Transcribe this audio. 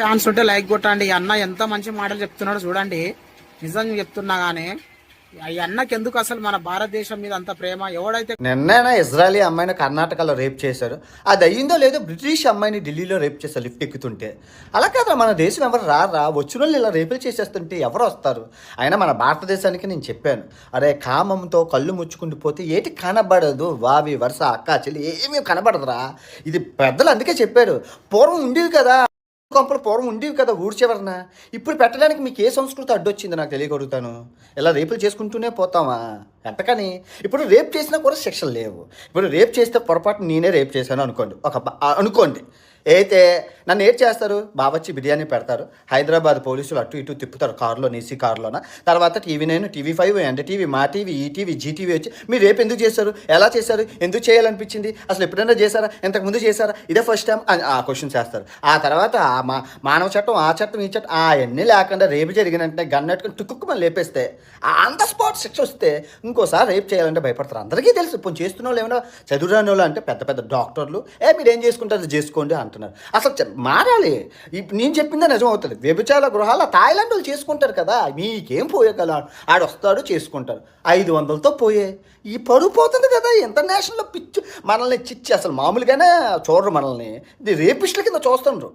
Chance ఉంటే like కొట్టండి. అన్న ఎంత మంచి మాటలు చెప్తున్నాడు చూడండి. నిజంగా చెప్తున్నా గానీ ఈ అన్నకి ఎందుకు అసలు మన భారతదేశం మీద అంత ప్రేమ? ఎవడైతే నిన్నైనా ఇజ్రాయలీ అమ్మాయిని కర్ణాటకలో రేప్ చేశారు. అది అయ్యిందో లేదో బ్రిటిష్ అమ్మాయిని ఢిల్లీలో రేప్ చేశారు లిఫ్ట్ ఎక్కుతుంటే. అలా కాదు మన దేశం ఎవరు రారా? వచ్చిన వాళ్ళు ఇలా రేపులు చేసేస్తుంటే ఎవరు వస్తారు? అయినా మన భారతదేశానికి నేను చెప్పాను. అరే కామంతో కళ్ళు ముచ్చుకుంటూ పోతే ఏటి కనబడదు? వావి వరుస అక్క చెల్లి ఏమీ కనబడదురా? ఇది పెద్దలు అందుకే చెప్పారు. పూర్వం ఉండేది కదా. కొంపలు పూర్వం ఉండేవి కదా ఊడ్చేవరన ఇప్పుడు పెట్టడానికి మీకు ఏ సంస్కృతి అడ్డొచ్చింది నాకు తెలియగలుగుతాను. ఇలా రేపులు చేసుకుంటూనే పోతామా? ఎంతకని? ఇప్పుడు రేప్ చేసినా కూడా శిక్షలు లేవు. ఇప్పుడు రేప్ చేస్తే పొరపాటు నేనే రేప్ చేశాను అనుకోండి. ఒక అనుకోండి. అయితే నన్ను ఏం చేస్తారు? బావచ్చి బిర్యానీ పెడతారు. హైదరాబాద్ పోలీసులు అటు ఇటు తిప్పుతారు కారులో నీసీ కారులోన. తర్వాత టీవీ నైన్ టీవీ ఫైవ్ అంటే టీవీ మా టీవీ ఈ టీవీ జీటీవీ వచ్చి మీరు రేపు ఎందుకు చేశారు? ఎలా చేశారు? ఎందుకు చేయాలనిపించింది? అసలు ఎప్పుడైనా చేశారా? ఇంతకుముందు చేశారా? ఇదే ఫస్ట్ టైం అని ఆ క్వశ్చన్ చేస్తారు. ఆ తర్వాత మా మానవ చట్టం ఆ చట్టం ఈ చట్టం అవన్నీ లేకుండా రేపు జరిగినంటే గన్నట్టుకుని టుక్కుమని లేపేస్తే ఆన్ ద స్పాట్ శిక్ష వస్తే ఇంకోసారి రేపు చేయాలంటే భయపడతారు. అందరికీ తెలుసు ఇప్పుడు చేస్తున్న వాళ్ళు ఏమైనా చదువురాని వాళ్ళు అంటే పెద్ద పెద్ద డాక్టర్లు. ఏ మీరు ఏం చేసుకుంటారు చేసుకోండి చేసుకోండి అంటున్నారు. అసలు మారాలి. నేను చెప్పిందే నిజం అవుతుంది వ్యభిచార గృహాలు థాయిలాండ్ వాళ్ళు చేసుకుంటారు కదా. మీకేం పోయేగల? ఆడు వస్తాడు చేసుకుంటారు ఐదు వందలతో పోయే. ఈ పడిపోతుంది పోతుంది కదా. ఇంటర్నేషనల్ పిచ్చి మనల్ని చిచ్చి అసలు మామూలుగానే చూడరు మనల్ని. ఇది రేపిస్టుల కింద చూస్తుండ్రు.